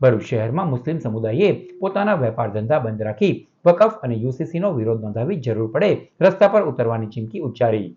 ભરૂચ શહેરમાં મુસ્લિમ સમુદાયે પોતાના વેપાર ધંધા બંધ રાખી વકફ અને યુસીસીનો વિરોધ નોંધાવી જરૂર પડે, રસ્તા પર ઉતરવાની ચીમકી ઉચ્ચારી.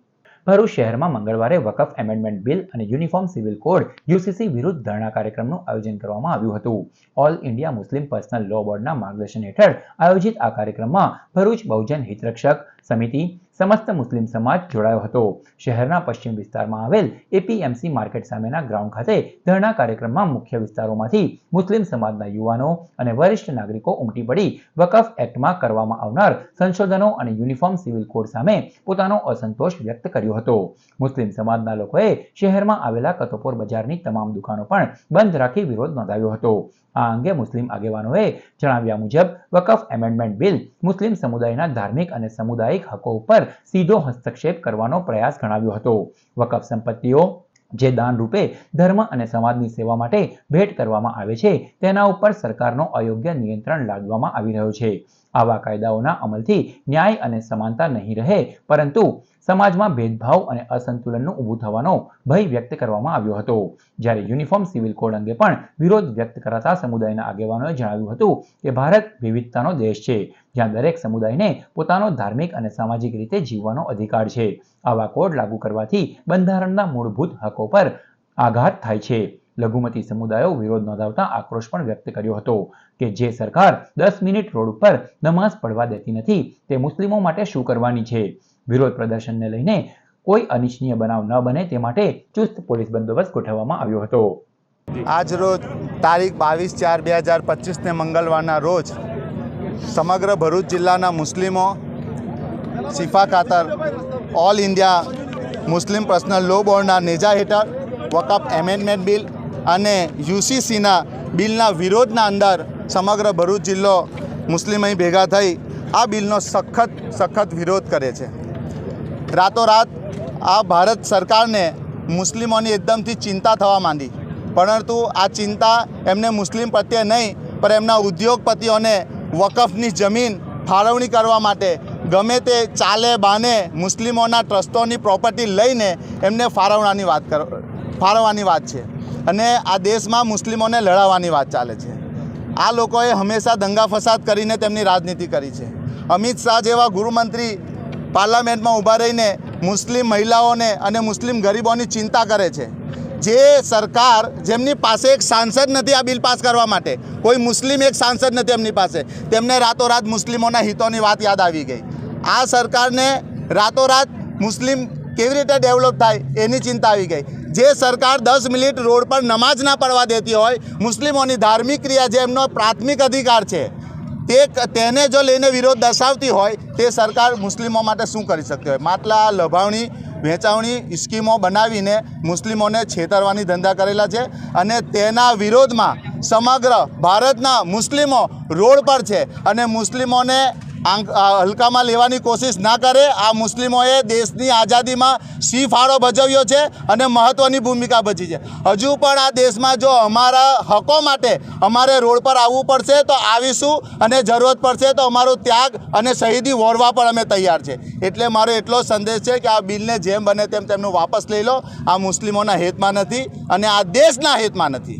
ભરૂચ શહેરમાં મંગળવારે વકફ એમેન્ડમેન્ટ બિલ અને યુનિફોર્મ સિવિલ કોડ યુસીસી વિરુદ્ધ ધરણા કાર્યક્રમનું આયોજન કરવામાં આવ્યું હતું. All India Muslim personal law બોર્ડના માર્ગદર્શન હેઠળ આયોજિત આ કાર્યક્રમમાં ભરૂચ બહુજન હિતરક્ષક સમિતિ સમસ્ત મુસ્લિમ સમાજ જોડાયો હતો. શહેરના પશ્ચિમ વિસ્તારમાં આવેલ એપીએમસી માર્કેટ સામેના ગ્રાઉન્ડ ખાતે ધરણા કાર્યક્રમમાં મુખ્ય વિસ્તારોમાંથી મુસ્લિમ સમાજના યુવાનો અને વરિષ્ઠ નાગરિકો ઉમટી પડી. વકફ એક્ટમાં કરવામાં આવનાર સંશોધનો અને યુનિફોર્મ સિવિલ કોડ સામે પોતાનો અસંતોષ વ્યક્ત કર્યો હતો. મુસ્લિમ સમાજના લોકોએ શહેરમાં આવેલા કતોપોર બજારની તમામ દુકાનો પણ બંધ રાખી વિરોધ નોંધાવ્યો હતો. આ અંગે મુસ્લિમ આગેવાનોએ જણાવ્યા મુજબ, વકફ એમેન્ડમેન્ટ બિલ મુસ્લિમ સમુદાયના ધાર્મિક અને સામુદાયિક હકો ઉપર સીધો હસ્તક્ષેપ કરવાનો પ્રયાસ ગણાવ્યો હતો. વકફ સંપત્તિઓ જે દાન રૂપે ધર્મ અને સમાજની સેવા માટે ભેટ કરવામાં આવે છે, તેના ઉપર સરકારનો અયોગ્ય નિયંત્રણ લાદવામાં આવી રહ્યો છે. આવા કાયદાઓના અમલથી ન્યાય અને સમાનતા નહીં રહે, પરંતુ સમાજમાં ભેદભાવ અને અસંતુલનનું ઊભું થવાનો ભય વ્યક્ત કરવામાં આવ્યો હતો. જ્યારે યુનિફોર્મ સિવિલ કોડ અંગે પણ વિરોધ વ્યક્ત કરાતા સમુદાયના આગેવાનોએ જણાવ્યું હતું કે ભારત વિવિધતાનો દેશ છે, જ્યાં દરેક સમુદાયને પોતાનો ધાર્મિક અને સામાજિક રીતે જીવવાનો અધિકાર છે. આવા કોડ લાગુ કરવાથી બંધારણના મૂળભૂત હકો પર આઘાત થાય છે. લઘુમતી સમુદાયો વિરોધ નોંધાવતા આક્રોશ પણ વ્યક્ત કર્યો હતો કે જે સરકાર દસ મિનિટ રોડ ઉપર નમાઝ પડવા દેતી નથી, તે મુસ્લિમો માટે શું કરવાની છે? વિરોધ પ્રદર્શનને લઈને કોઈ અનિચ્છનીય બનાવ ન બને તે માટે ચુસ્ત પોલીસ બંદોબસ્ત ગોઠવવામાં આવ્યો હતો. આજ રોજ તારીખ બાવીસ ચાર બે હજાર પચીસને મંગળવારના રોજ સમગ્ર ભરૂચ જિલ્લાના મુસ્લિમો, શિફા ખાતર, all India Muslim personal law બોર્ડના નેજા હેઠળ વકફ એમેન્ડમેન્ટ બિલ અને યુસીસીના બિલના વિરોધના અંદર સમગ્ર ભરૂચ જિલ્લો મુસ્લિમ અહીં ભેગા થઈ આ બિલનો સખત સખત વિરોધ કરે છે. રાતોરાત આ ભારત સરકારને મુસ્લિમોની એકદમથી ચિંતા થવા માંડી. પરંતુ આ ચિંતા એમને મુસ્લિમ પ્રત્યે નહીં, પણ એમના ઉદ્યોગપતિઓને વકફની જમીન ફાળવણી કરવા માટે ગમે તે ચાલે બાને મુસ્લિમોના ટ્રસ્ટોની પ્રોપર્ટી લઈને એમને ફાળવણાની વાત કર ફાળવવાની વાત છે અને આ દેશમાં મુસ્લિમોને લડાવવાની વાત ચાલે છે. આ લોકોએ હંમેશા દંગા ફસાદ કરીને તેમની રાજનીતિ કરી છે. અમિત શાહ જેવા ગૃહમંત્રી પાર્લામેન્ટમાં ઊભા રહીને મુસ્લિમ મહિલાઓને અને મુસ્લિમ ગરીબોની ચિંતા કરે છે. જે સરકાર જેમની પાસે એક સાંસદ નથી આ બિલ પાસ કરવા માટે, કોઈ મુસ્લિમ એક સાંસદ નથી એમની પાસે, તેમને રાતોરાત મુસ્લિમોના હિતોની વાત યાદ આવી ગઈ. આ સરકારને રાતોરાત મુસ્લિમ કેવી રીતે ડેવલપ થાય એની ચિંતા આવી ગઈ. જે સરકાર દસ મિનિટ રોડ પર નમાજ ના પડવા દેતી હોય, મુસ્લિમોની ધાર્મિક ક્રિયા જે એમનો પ્રાથમિક અધિકાર છે, તે તેને જો લઈને વિરોધ દર્શાવતી હોય, તે સરકાર મુસ્લિમો માટે શું કરી શકતી હોય? માટલા, લભાવણી, વેચાવણી સ્કીમો બનાવીને મુસ્લિમોને છેતરવાની ધંધા કરેલા છે અને તેના વિરોધમાં સમગ્ર ભારતના મુસ્લિમો રોડ પર છે અને મુસ્લિમોને હલકામાં લેવાની કોશિશ ના કરે. આ મુસ્લિમોએ દેશની આઝાદીમાં સિંહ ફાળો ભજવ્યો છે અને મહત્ત્વની ભૂમિકા ભજી છે. હજુ પણ આ દેશમાં જો અમારા હકો માટે અમારે રોડ પર આવવું પડશે તો આવીશું અને જરૂરત પડશે તો અમારો ત્યાગ અને શહીદી વોરવા પણ અમે તૈયાર છે. એટલે મારો એટલો સંદેશ છે કે આ બિલને જેમ બને તેમ તેમનું વાપસ લઈ લો. આ મુસ્લિમોના હિતમાં નથી અને આ દેશના હિતમાં નથી.